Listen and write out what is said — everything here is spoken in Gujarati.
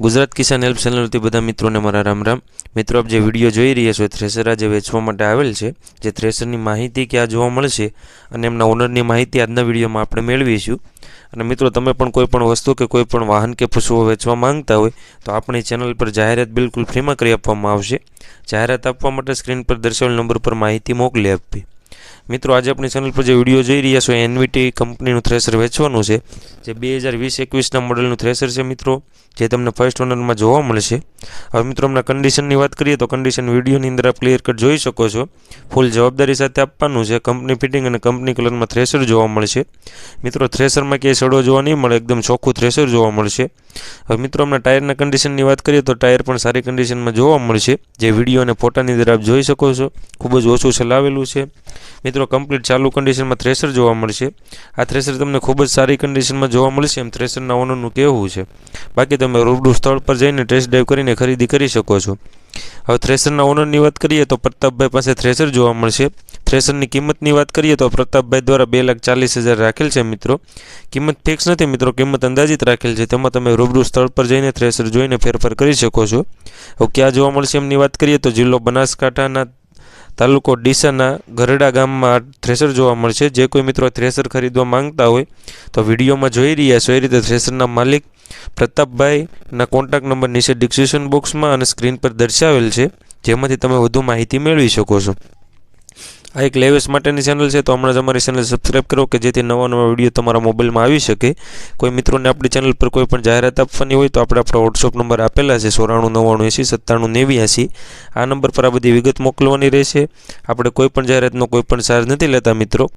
ગુજરાત કિસાન હેલ્પ ચેનલથી બધા મિત્રોને મારા રામ રામ. મિત્રો, આપ જે વીડિયો જોઈ રહ્યા છો એ થ્રેસર આજે વેચવા માટે આવેલ છે, જે થ્રેસરની માહિતી ક્યાં જોવા મળશે અને એમના ઓનરની માહિતી આજના વિડીયોમાં આપણે મેળવીશું. અને મિત્રો, તમે પણ કોઈ પણ વસ્તુ કે કોઈ પણ વાહન કે પશુઓ વેચવા માંગતા હોય, તો આપણી ચેનલ પર જાહેરાત બિલકુલ ફ્રીમાં કરી આપવામાં આવશે. જાહેરાત આપવા માટે સ્ક્રીન પર દર્શાવેલ નંબર પર માહિતી મોકલી આપવી. મિત્રો, આજે આપણી ચેનલ પર જે વીડિયો જોઈ રહ્યા છો એનવીટી કંપનીનું થ્રેસર વેચવાનું છે. જે બે હજાર વીસ એકવીસના મોડલનું થ્રેસર છે મિત્રો, જે તમને ફર્સ્ટ ઓનરમાં જોવા મળશે. હવે મિત્રો, હમણાં કન્ડિશનની વાત કરીએ તો કન્ડિશન વિડીયોની અંદર આપ ક્લિયર કટ જોઈ શકો છો. ફૂલ જવાબદારી સાથે આપવાનું છે. કંપની ફિટિંગ અને કંપની કલરમાં થ્રેસર જોવા મળશે. મિત્રો થ્રેસરમાં ક્યાંય સડો જોવા નહીં મળે, એકદમ ચોખ્ખું થ્રેસર જોવા મળશે. હવે મિત્રો, હમણાં ટાયરના કન્ડિશનની વાત કરીએ તો ટાયર પણ સારી કન્ડિશનમાં જોવા મળશે. જે વીડિયો અને ફોટાની અંદર આપ જોઈ શકો છો. ખૂબ જ ઓછું ચલાવેલું છે. મિત્રો કમ્પ્લીટ ચાલુ કન્ડિશનમાં થ્રેસર જોવા મળશે. આ થ્રેસર તમને ખૂબ જ સારી કન્ડિશનમાં જોવા મળશે એમ થ્રેસરના ઓનરનું કહેવું છે. બાકી તમે રૂબરૂ સ્થળ પર જઈને ટેસ્ટ ડ્રાઈવ કરીને ખરીદી કરી શકો છો. હવે થ્રેસરના ઓનરની વાત કરીએ તો પ્રતાપભાઈ પાસે થ્રેસર જોવા મળશે. થ્રેસરની કિંમતની વાત કરીએ તો પ્રતાપભાઈ દ્વારા બે લાખ ચાલીસ હજાર રાખેલ છે મિત્રો. કિંમત ફિક્સ નથી મિત્રો, કિંમત અંદાજિત રાખેલ છે. તેમાં તમે રૂબરૂ સ્થળ પર જઈને થ્રેસર જોઈને ફેરફાર કરી શકો છો. હવે ક્યાં જોવા મળશે એમની વાત કરીએ તો જિલ્લો બનાસકાંઠાના તાલુકો ડીસાના ગરડા ગામમાં થ્રેસર જોવા મળશે. જે કોઈ મિત્રો થ્રેસર ખરીદવા માંગતા હોય તો વિડીયોમાં જોઈ રહ્યા છો. એ રીતે થ્રેસરના માલિક પ્રતાપભાઈના કોન્ટેક્ટ નંબર નીચે ડિસ્ક્રિપ્શન બોક્સમાં અને સ્ક્રીન પર દર્શાવેલ છે. જેમાંથી તમે વધુ માહિતી મેળવી શકો છો. આ એક લેવેસ માટેની ચેનલ છે, તો હમણાં જ અમારી ચેનલ સબસ્ક્રાઈબ કરો કે જેથી નવા નવા વીડિયો તમારા મોબાઈલમાં આવી શકે. કોઈ મિત્રોને આપણી ચેનલ પર કોઈ પણ જાહેરાત આપવાની હોય, તો આપણે આપણો વોટ્સઅપ નંબર આપેલા છે, સોરાણું, નવ્વાણું એંસી સત્તાણું નેવ્યાસી આ નંબર પર આ બધી વિગત મોકલવાની રહેશે. આપણે કોઈ પણ જાહેરાતનો કોઈ પણ ચાર્જ નથી લેતા મિત્રો.